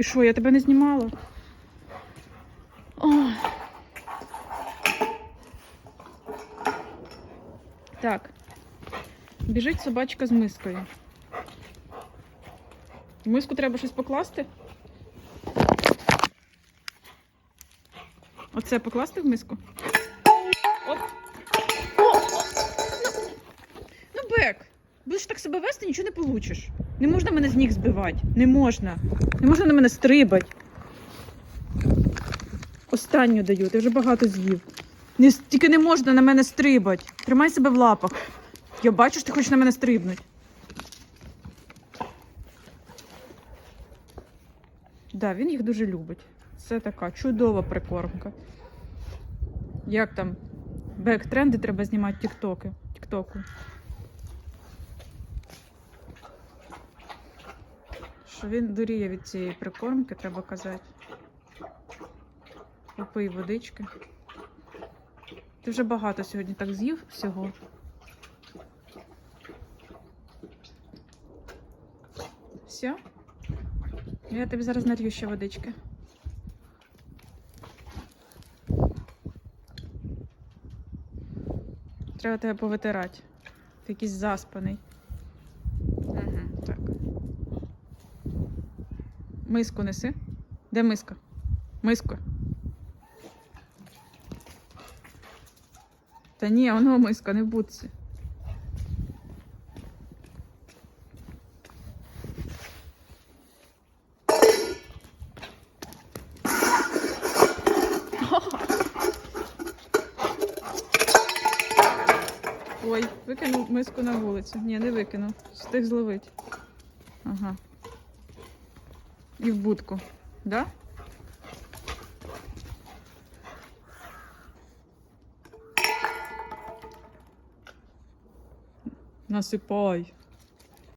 І що, я тебе не знімала? Ой. Так. Біжить собачка з мискою. В миску треба щось покласти? Оце покласти в миску? Оп. О! Ну, ну, Бек, будеш так себе вести, нічого не получиш. Не можна мене з ніг збивати. Не можна. Не можна на мене стрибати. Останню даю, ти вже багато з'їв. Не, тільки не можна на мене стрибати. Тримай себе в лапах. Я бачу, що ти хочеш на мене стрибнути. Да, він їх дуже любить. Це така чудова прикормка. Як там? Бек-тренди треба знімати тіктоки. Тіктоку. Що він дуріє від цієї прикормки, треба казати. Попий водички. Ти вже багато сьогодні так з'їв всього. Все? Я тобі зараз налью ще водички. Треба тебе повитирати. Ти якийсь заспаний. Угу, так. Миску неси. Де миска? Миску. Та ні, воно миска, не в будці. Ой, викинув миску на вулицю. Ні, не викинув. Встиг зловити. Ага. І в будку. Да? Насипай.